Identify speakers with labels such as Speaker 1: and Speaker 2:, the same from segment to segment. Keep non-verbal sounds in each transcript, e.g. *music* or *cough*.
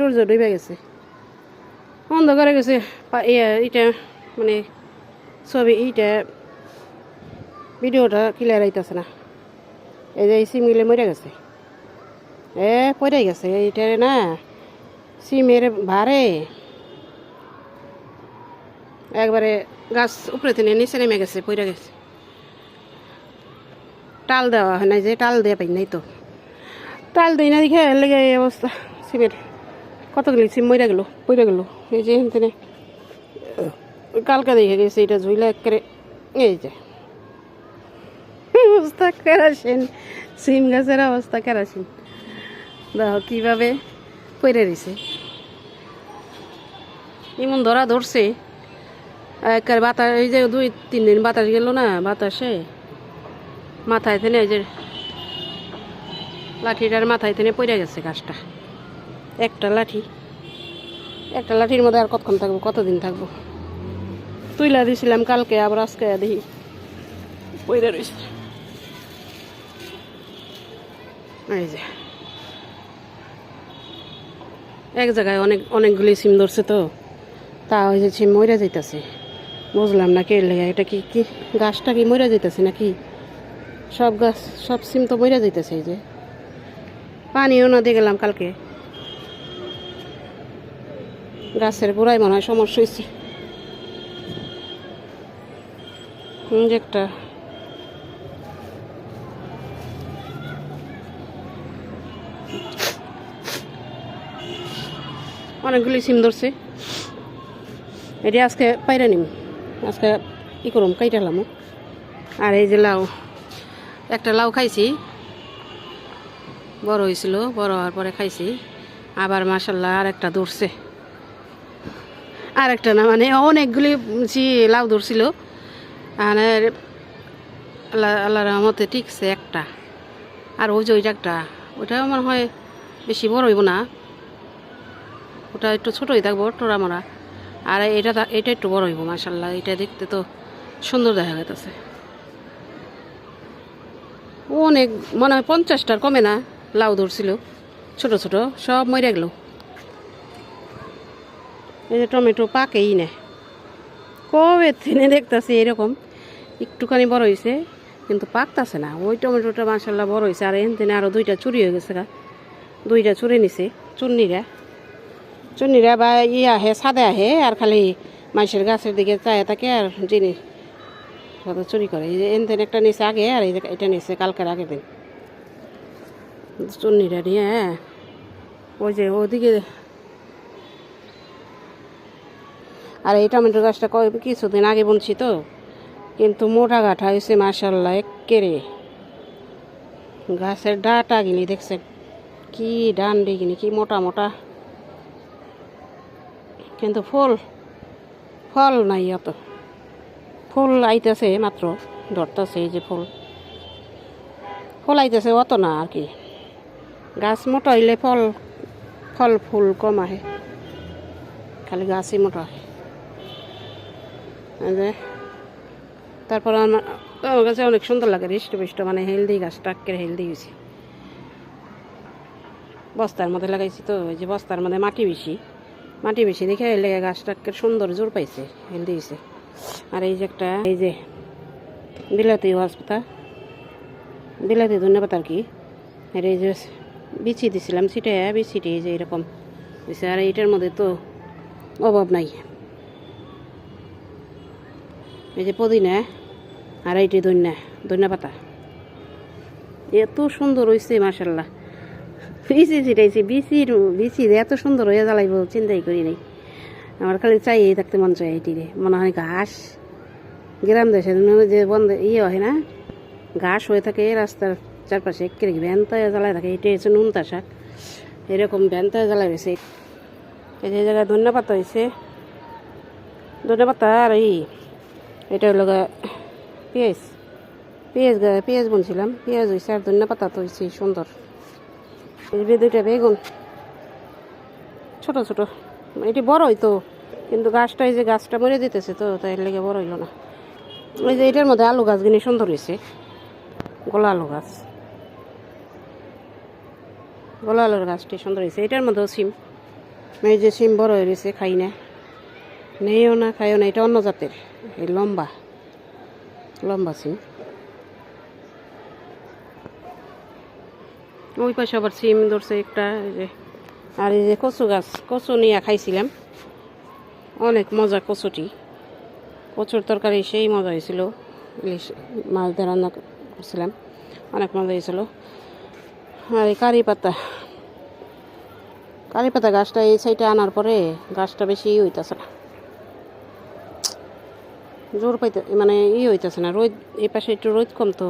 Speaker 1: সূর্য ডুবে গেছে। অন্ধকারে গেছে ইয়ে মানে ছবি এইটা ভিডিওটা ক্লিয়ার আইতেছে না। এই যে এই সিমগুলো মরে গেছে। এ, পড়ে গেছে, এইটা না সিমের ভারে। একবারে গাছ উপরে থেকে নিচে নেমে গেছে, পড়ে গেছে। টাল দেওয়া হয় না যে, টাল দেওয়া পাই নাই তো। টাল দিই না দেখে লেগে এই অবস্থা সিমের কতগুলি সিম মরে গেল পড়ে গেল। এই যে এখান কালকে দেখে গেছে, এটা ঝুইলে একেবারে, এই যে। অবস্থা কেরাসিন, সিম গাছের অবস্থা কেরাসিন। দেখো কীভাবে পড়ে রয়েছে এমন ধরা ধরছে। একের বাতাস, এই যে দুই, তিন দিন বাতাস গেল না, বাতাসে। মাথায় থেনে এই যে লাঠিটার মাথায় থেনে পড়ে গেছে গাছটা। একটা লাঠি। একটা লাঠির মধ্যে আর কতক্ষণ থাকব? কতদিন থাকব? তুইলা দিয়েছিলাম কালকে, আবার আজকে দেখি পড়ে রয়েছে এই যে। এক জায়গায় অনেক অনেকগুলি সিম ধরছে তো। তা ওই যে সিম মরে যাইতেছে। বুঝলাম না কে লেগে, এটা কি কি গাছটা কি মরে যাইতেছে নাকি? সব গাছ সব সিম তো মরে যাইতেছে এই যে। পানিও না দিয়ে গেলাম কালকে। গাছের গোড়ায় মনে হয় সমস্যা হয়েছে। একটা অনেকগুলি সিম ধরছে। এটি আজকে পাইরা নিম। আজকে ই করুম? কাইটালাম আর এই যে লাউ। একটা লাউ খাইছি। বড় হয়েছিল, বড় হওয়ার পরে খাইছি। আবার মাসাল্লাহ আর একটা ধরছে। আর একটা না মানে অনেকগুলি জি লাউ ধরছিল। আর আল্লাহ আল্লাহ রহমতে ঠিকছে একটা। আর ওই যে ওইটা একটা ওইটাও মনে হয় বেশি বড় হইব না। ওটা একটু ছোটোই থাকব টোরা মরা। আর এটা এটা একটু বড় হইব মাসাল্লাহ এটা দেখতে তো সুন্দর দেখা যাইতেছে। অনেক, মনে হয় পঞ্চাশটার কমে না, লাউ ধরছিল। ছোট ছোট, সব মরে গেল। এই যে টমেটো পাকেই না। কবে থেকে দেখতেছি এরকম। একটুখানি বড় হয়েছে কিন্তু পাকতাছে না। ওই টমেটোটা মাসাল্লাহ বড় হয়েছে আর এখান থেকে আরও দুইটা চুরি হয়ে গেছে দুইটা চুরি নিছে, চুন্নিরা। চুন্নিরা বা ই আহে সাদে আহে, আর খালি মাইসের গাছের দিকে চায় থাকে, আর জিনিস চুরি করে। এই যে এন থেকে একটা নিচে আগে, আর এই এটা নিচে কালকের আগের দিন। চুন্নিরা নিয়ে, ওই যে ওদিকে আর এই টমেটো গাছটা কিছুদিন আগে বুনছি তো। কিন্তু মোটা গাঠা হয়েছে মার্শাল্লাহ একেরে গাছের ডাটা গিনি, দেখছেন? কি ডান্ডি গিনি, কি মোটা মোটা। কিন্তু ফুল, ফল নাই অত। ফুল আইতেছে মাত্র, ধরতেছে এই যে ফুল। ফুল আইতেছে অত না আর কি। গাছ মোটা হইলে ফল ফল ফুল কম আহে। খালি গাছই মোটা তারপর আমার আমার কাছে অনেক সুন্দর লাগে হৃষ্টপুষ্ট মানে হেলদি গাছ টাক্কের হেলদি হয়েছে। বস্তার মধ্যে লাগাইছি তো, ওই যে বস্তার মধ্যে মাটি বেশি মাটি বেশি দেখে এর লেগে গাছ টাক্কের সুন্দর জোর পাইছে, হেলদি হয়েছে। আর এই যে একটা, এই যে বিলাতি হাসপাতাল বিলাতি ধন্যবাদ আর কি। আর এই যে বিছি দিছিলাম, ছিটে বিছিটি এই যে এরকম। আর এইটার মধ্যে তো অভাব নাই। এই যে পুদিনা আর এইটি ধন্যা ধন্যা পাতা। এত সুন্দর হয়েছে মাসাল্লাহ বিচি ছিটাইছি বিচির, বিচি এত সুন্দর হয়ে জ্বালাইব, চিন্তাই করি নাই। আমার খালি চাই থাকতে মন চাই এইটি রে। মনে হয় ঘাস। গ্রাম দেশের যে বন্ধ ইয়ে হয় না, ঘাস হয়ে থাকে, রাস্তার চারপাশে একেরে ভ্যানতায় জ্বালায় থাকে এটা হচ্ছে নুনতা শাক। এরকম ভ্যানতায় জ্বালাই হয়েছে এই যে জায়গায় ধন্যা পাতা হয়েছে ধন্যা পাতা আর এই এটা হলো পেঁয়াজ। পেঁয়াজ পেঁয়াজ বুনছিলাম। পেঁয়াজ হয়েছে আর ধনিয়া পাতা তো হয়েছে সুন্দর। এই দুইটা বেগুন। ছোট ছোট। এটি বড় হইতো, কিন্তু গাছটা এই যে গাছটা মরে দিতেছে তো, তাই লেগে বড় হইল না। ওই যে এটার মধ্যে আলু গাছগুলি সুন্দর হয়েছে গোলা আলু গাছ। গোলা আলুর গাছটি সুন্দর হয়েছে এটার মধ্যেও সিম। এই যে সিম বড় হয়ে খাই না। নেইও না, খাইও না, এটা অন্য জাতের। এই লম্বা লম্বা সিম। ওই পাশে আবার সিম ধরছে একটা, এই যে, আর এই যে কচু গাছ, কচু নিয়ে খাইছিলাম। অনেক মজা কচুটি। কচুর তরকারি সেই মজা হয়েছিল। ইলিশ মাছ দিয়ে রান্না করছিলাম, অনেক মজা হয়েছিল। আর এই কারি পাতা কারি পাতা গাছটা এই সাইডে আনার পরে গাছটা বেশি হইতেছে না। জোর পাইতে মানে ই হইতেছে না, রোদ এই পাশে একটু রোদ কম তো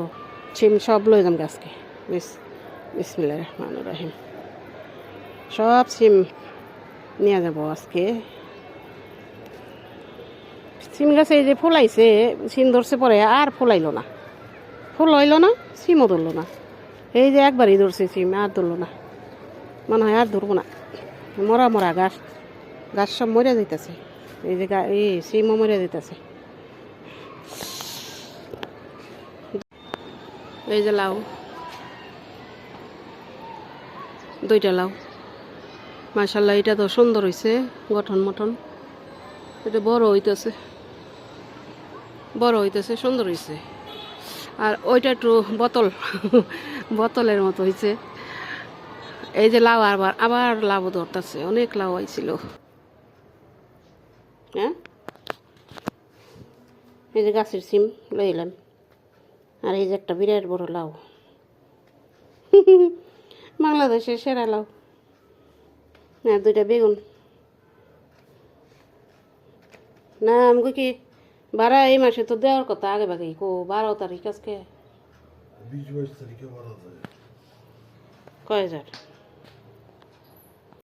Speaker 1: সিম সব লই যাম গাছকে। বিস বিসমিল্লাহ রহমান রাহিম। সব সিম নিয়ে যাব আজকে। সিম গাছে এই যে ফুলাইছে সিম ধরছে পরে আর ফুলাইলো না। ফুল হইল না সিমও ধরলো না। এই যে একবারই ধরছে সিম আর ধরলো না। মনে হয় আর ধরবো না। মরা মরা গাছ গাছ সব মরে যাইতেছে। এই যে এই সিমও মরে যাইতেছে। এই যে লাউ। দুইটা লাউ। মাশাল্লাহ এটা তো সুন্দর হয়েছে গঠন মঠন। এটা বড় হইতেছে। বড় হইতেছে, সুন্দর হয়েছে আর ওইটা একটু বোতল, *laughs* বোতলের মতো হয়েছে এই যে লাউ আবার আবার লাউ ধরতেছে, অনেক লাউ আইছিল। হ্যাঁ? এই যে গাছের সিম, লইলাম। আর এই যে একটা বিরাট বড় লাউ। বাংলাদেশের সেরা লাউ। না দুইটা বেগুন। না আমাকে কি বারা এই মাসে তো দেওয়ার কথা আগে ভাগে। কো বারো তারিখ আজকে। কয় হাজার?